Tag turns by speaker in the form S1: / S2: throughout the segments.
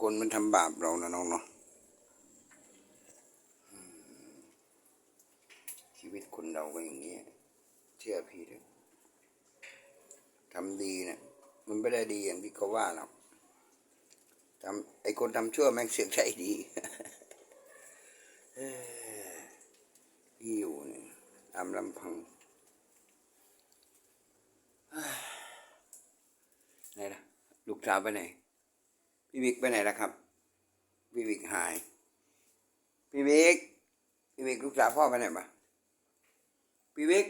S1: คนมันทำบาปเรานะน้องเนาะชีวิตคนเราก็อย่างนี้ยเชื่อพี่เถอะทำดีเนะี่ยมันไม่ได้ดีอย่างที่เขาว่าหรอกทำไอ้คนทำชั่วแม่งเสือกใช่ดีเอ้ยพี่อยู่เนี่ยตามลำพังไหนล่ะ ลูกสาวไปไหน พี่วิกไปไหนล่ะครับ พี่วิกหาย พี่วิกพี่วิกลูกสาวพ่อไปไหนปะพี่วิก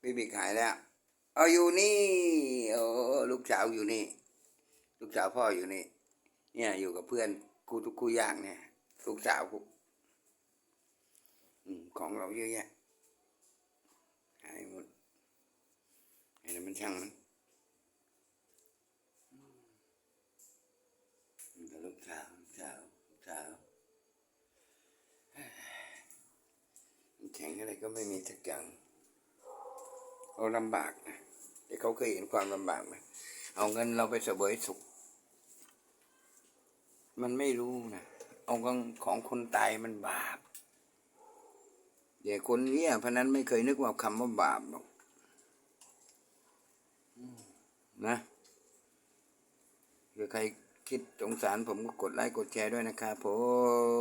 S1: พี่วิกหายแล้ว เอาอยู่นี่โอ้ลูกสาวอยู่นี่ ลูกสาวพ่ออยู่นี่ เนี่ยอยู่กับเพื่อนกูทุกกูยากเนี่ย ลูกสาวกูของเราเยอะแยะหายหมดไอ้นั่นมันช่างมัน มันก็ลูก สาวสาวสาวแข็งอะไรก็ไม่มีสักอย่างเขาลำบากนะแต่เขาเคยเห็นความลำบากไหมเอาเงินเราไปเสวยสุข มันไม่รู้นะเอาเงินของคนตายมันบาปเดี๋ยวคนเนี้ยพนันไม่เคยนึกว่าคำว่าบาปหรอกนะหรือใคร คิดสงสารผมก็กดไลค์กดแชร์ด้วยนะครับผม